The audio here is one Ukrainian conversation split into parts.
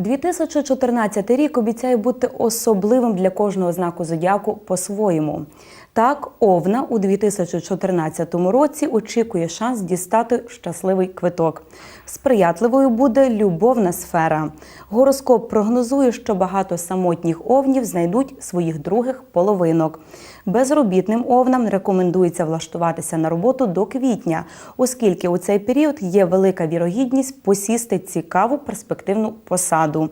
2014 рік обіцяє бути особливим для кожного знаку зодіаку по-своєму. Так, Овна у 2014 році очікує шанс дістати щасливий квиток. Сприятливою буде любовна сфера. Гороскоп прогнозує, що багато самотніх овнів знайдуть своїх других половинок. Безробітним овнам рекомендується влаштуватися на роботу до квітня, оскільки у цей період є велика вірогідність посісти цікаву перспективну посаду.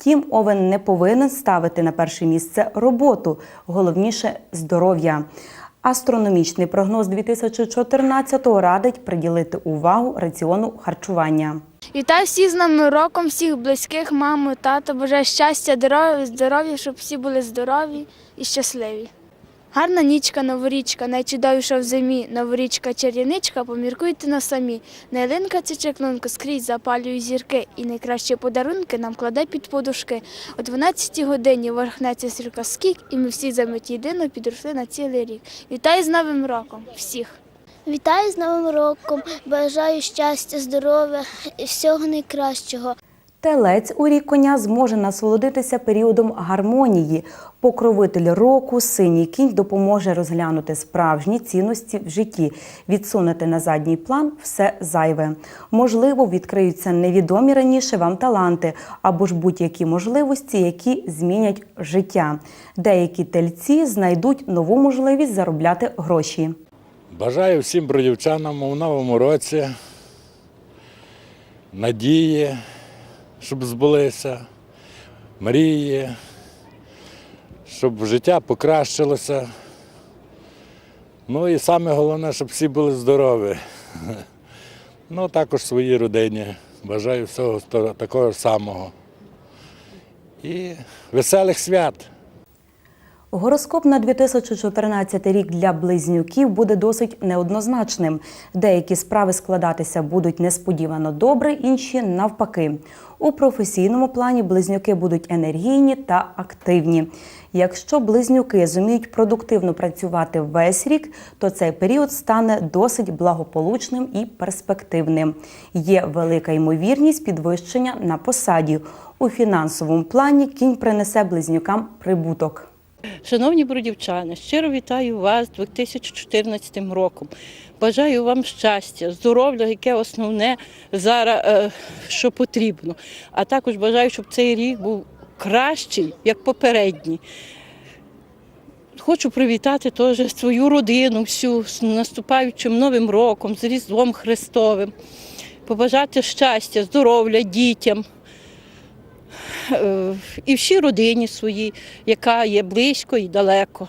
Втім, овен не повинен ставити на перше місце роботу, головніше здоров'я. Астрономічний прогноз 2014-го радить приділити увагу раціону харчування. Вітаю всіх з нами роком, всіх близьких, маму, тата. Бажаю щастя, здоров'я, щоб всі були здорові і щасливі. Гарна нічка, новорічка, найчудовіша в зимі, новорічка, чарівничка, поміркуйте на самі. Не ялинка чи чеклунка, скрізь запалює зірки, і найкращі подарунки нам кладе під подушки. О 12 годині ворхнеться сірка скік, і ми всі за мить єдино підросли на цілий рік. Вітаю з Новим роком всіх! Вітаю з Новим роком! Бажаю щастя, здоров'я і всього найкращого. Телець у рік коня зможе насолодитися періодом гармонії. Покровитель року, синій кінь допоможе розглянути справжні цінності в житті, відсунути на задній план все зайве. Можливо, відкриються невідомі раніше вам таланти або ж будь-які можливості, які змінять життя. Деякі тельці знайдуть нову можливість заробляти гроші. Бажаю всім бродівчанам у новому році надії, щоб збулися, мрії, щоб життя покращилося. Ну і саме головне, щоб всі були здорові. Ну, також своїй родині. Бажаю всього такого самого. І веселих свят. Гороскоп на 2014 рік для близнюків буде досить неоднозначним. Деякі справи складатися будуть несподівано добре, інші навпаки. У професійному плані близнюки будуть енергійні та активні. Якщо близнюки зуміють продуктивно працювати весь рік, то цей період стане досить благополучним і перспективним. Є велика ймовірність підвищення на посаді. У фінансовому плані кінь принесе близнюкам прибуток. Шановні бродівчани, щиро вітаю вас 2014 роком. Бажаю вам щастя, здоров'я, яке основне зараз, е, що потрібно. А також бажаю, щоб цей рік був кращий, як попередній. Хочу привітати теж свою родину, всю з наступаючим Новим роком, з Різдвом Христовим, побажати щастя, здоров'я дітям і всій родині своїй, яка є близько і далеко.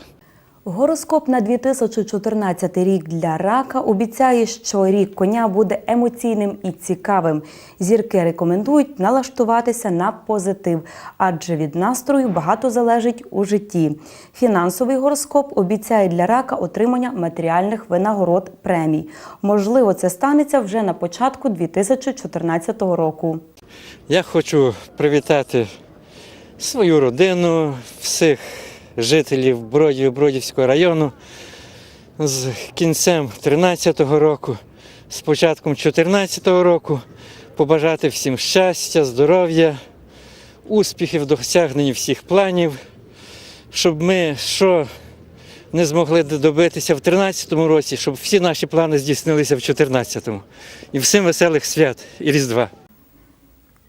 Гороскоп на 2014 рік для рака обіцяє, що рік коня буде емоційним і цікавим. Зірки рекомендують налаштуватися на позитив, адже від настрою багато залежить у житті. Фінансовий гороскоп обіцяє для рака отримання матеріальних винагород премій. Можливо, це станеться вже на початку 2014 року. Я хочу привітати свою родину, всіх жителів Бродів, Бродівського району з кінцем 13-го року, з початком 14-го року, побажати всім щастя, здоров'я, успіхів, досягнення всіх планів, щоб ми що не змогли добитися в 13-му році, щоб всі наші плани здійснилися в 14-му. І всім веселих свят і Різдва.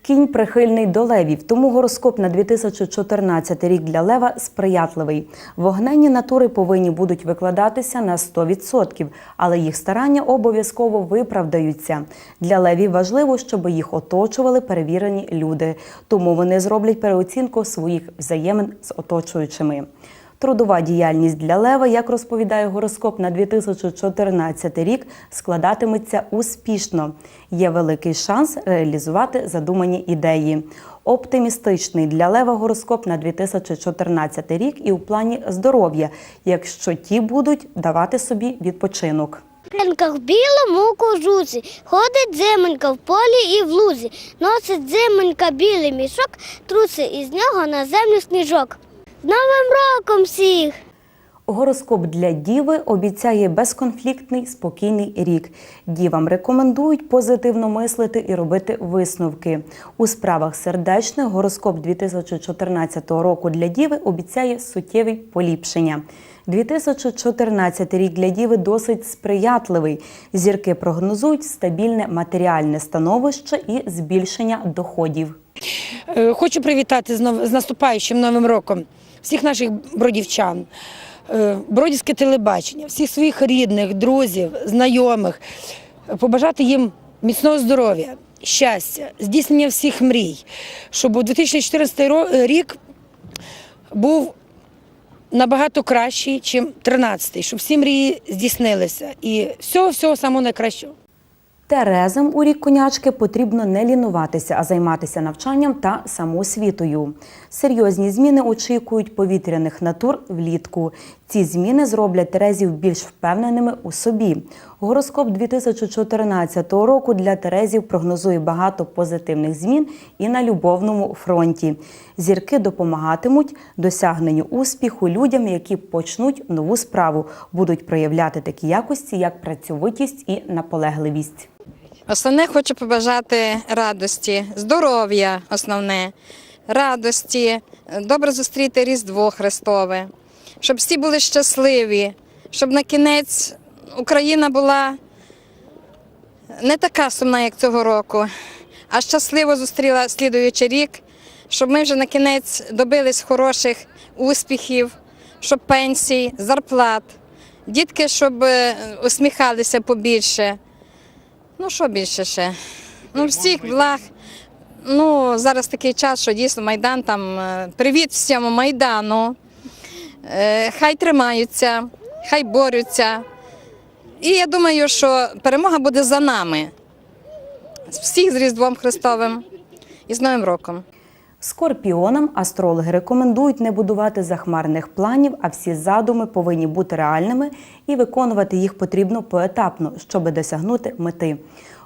Кінь прихильний до левів, тому гороскоп на 2014 рік для лева сприятливий. Вогненні натури повинні будуть викладатися на 100%, але їх старання обов'язково виправдаються. Для левів важливо, щоб їх оточували перевірені люди, тому вони зроблять переоцінку своїх взаємин з оточуючими. Трудова діяльність для лева, як розповідає гороскоп на 2014 рік, складатиметься успішно. Є великий шанс реалізувати задумані ідеї. Оптимістичний для лева гороскоп на 2014 рік і у плані здоров'я, якщо ті будуть давати собі відпочинок. Пленка в білому кожусі, ходить зименька в полі і в лузі. Носить зименька білий мішок, труси із нього на землю сніжок. З Новим роком всіх! Гороскоп для діви обіцяє безконфліктний спокійний рік. Дівам рекомендують позитивно мислити і робити висновки. У справах сердечних гороскоп 2014 року для діви обіцяє суттєві поліпшення. 2014 рік для діви досить сприятливий. Зірки прогнозують стабільне матеріальне становище і збільшення доходів. Е, Хочу привітати з наступаючим новим роком всіх наших бродівчан, е, бродівське телебачення, всіх своїх рідних, друзів, знайомих, Е, побажати їм міцного здоров'я, щастя, здійснення всіх мрій, щоб у 2014 ро- рік був набагато кращий, ніж 13-й, щоб всі мрії здійснилися. І всього всього самого найкращого. Терезам у рік конячки потрібно не лінуватися, а займатися навчанням та самоосвітою. Серйозні зміни очікують повітряних натур влітку. Ці зміни зроблять Терезів більш впевненими у собі. Гороскоп 2014 року для Терезів прогнозує багато позитивних змін і на любовному фронті. Зірки допомагатимуть досягненню успіху людям, які почнуть нову справу, будуть проявляти такі якості, як працьовитість і наполегливість. Основне хочу побажати радості, здоров'я, основне, радості, добре зустріти Різдво Христове, щоб всі були щасливі, щоб на кінець Україна була не така сумна, як цього року, а щасливо зустріла слідуючий рік, щоб ми вже на кінець добились хороших успіхів, щоб пенсій, зарплат, дітки, щоб е, усміхалися побільше. Ну, що більше ще? Ну, всіх благ. Ну, зараз такий час, що дійсно Майдан там. е, Привіт всьому Майдану. Е, Хай тримаються, хай борються. І я думаю, що перемога буде за нами. Всіх з Різдвом Христовим і з Новим роком. Скорпіонам астрологи рекомендують не будувати захмарних планів, а всі задуми повинні бути реальними і виконувати їх потрібно поетапно, щоб досягнути мети.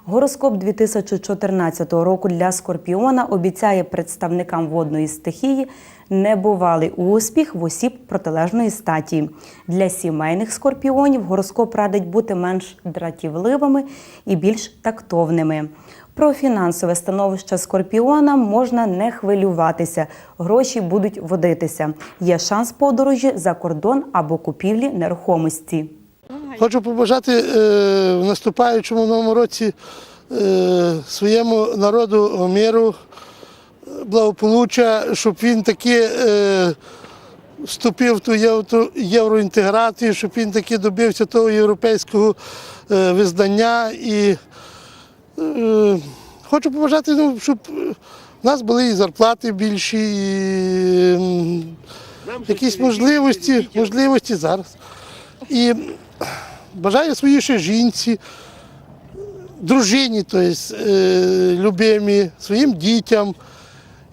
Гороскоп 2014 року для Скорпіона обіцяє представникам водної стихії небувалий успіх в осіб протилежної статі. Для сімейних скорпіонів гороскоп радить бути менш дратівливими і більш тактовними. Про фінансове становище Скорпіона можна не хвилюватися. Гроші будуть водитися. Є шанс подорожі за кордон або купівлі нерухомості. Хочу побажати е, в наступаючому новому році е, своєму народу миру, благополуччя, щоб він таки е, вступив в ту євроінтеграцію, щоб він таки добився того європейського визнання. І хочу побажати, ну, щоб в нас були і зарплати більші, і якісь можливості, можливості зараз. І бажаю своїй ще жінці, дружині, тобто, е, любимі, своїм дітям,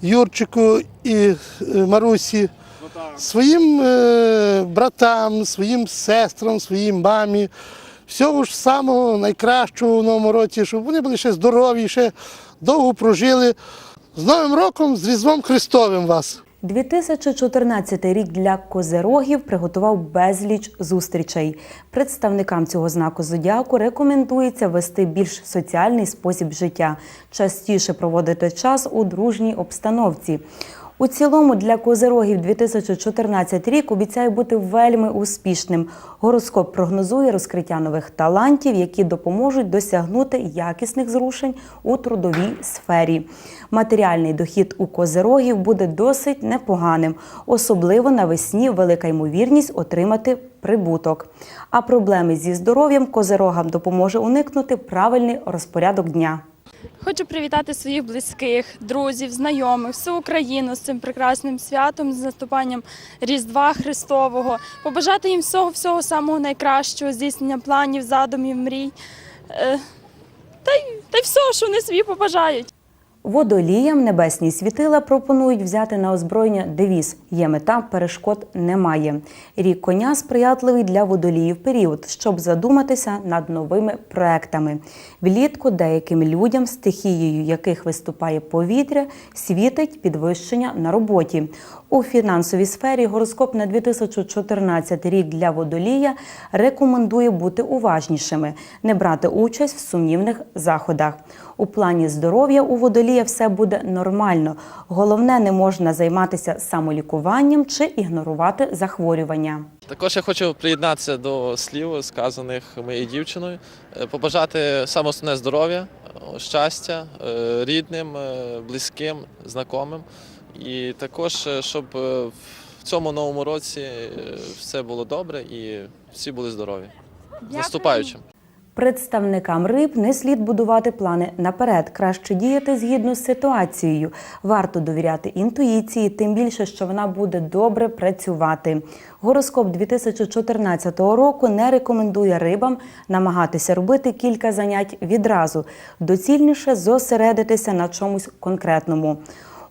Юрчику і е, Марусі, своїм е, братам, своїм сестрам, своїй мамі. Всього ж самого найкращого в новому році, щоб вони були ще здорові, ще довго прожили. З Новим роком, з Різдвом Христовим вас! 2014 рік для козерогів приготував безліч зустрічей. Представникам цього знаку зодіаку рекомендується вести більш соціальний спосіб життя, частіше проводити час у дружній обстановці. У цілому для козерогів 2014 рік обіцяє бути вельми успішним. Гороскоп прогнозує розкриття нових талантів, які допоможуть досягнути якісних зрушень у трудовій сфері. Матеріальний дохід у козерогів буде досить непоганим, особливо навесні велика ймовірність отримати прибуток. А проблеми зі здоров'ям козерогам допоможе уникнути правильний розпорядок дня. Хочу привітати своїх близьких, друзів, знайомих, всю Україну з цим прекрасним святом, з наступанням Різдва Христового, побажати їм всього всього самого найкращого, здійснення планів, задумів, мрій. Е, Та й та й все, що вони собі побажають. Водоліям небесні світила пропонують взяти на озброєння девіз Є мета, перешкод немає. Рік коня сприятливий для водоліїв період, щоб задуматися над новими проектами. Влітку деяким людям, стихією яких виступає повітря, світить підвищення на роботі. У фінансовій сфері гороскоп на 2014 рік для водолія рекомендує бути уважнішими, не брати участь в сумнівних заходах. У плані здоров'я у водолія все буде нормально. Головне, не можна займатися самолікуванням чи ігнорувати захворювання. Також я хочу приєднатися до слів, сказаних моєю дівчиною, Е, побажати саме основне здоров'я, щастя е, рідним, е, близьким, знайомим. І також, щоб в цьому новому році все було добре і всі були здорові. З Наступаючим! Представникам риб не слід будувати плани наперед. Краще діяти згідно з ситуацією. Варто довіряти інтуїції, тим більше, що вона буде добре працювати. Гороскоп 2014 року не рекомендує рибам намагатися робити кілька занять відразу. Доцільніше зосередитися на чомусь конкретному.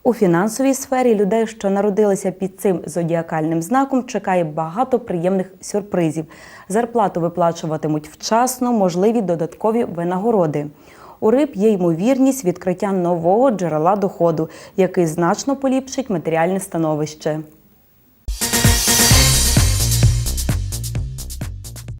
У фінансовій сфері людей, що народилися під цим зодіакальним знаком, чекає багато приємних сюрпризів. Зарплату виплачуватимуть вчасно, можливі додаткові винагороди. У риб є ймовірність відкриття нового джерела доходу, який значно поліпшить матеріальне становище.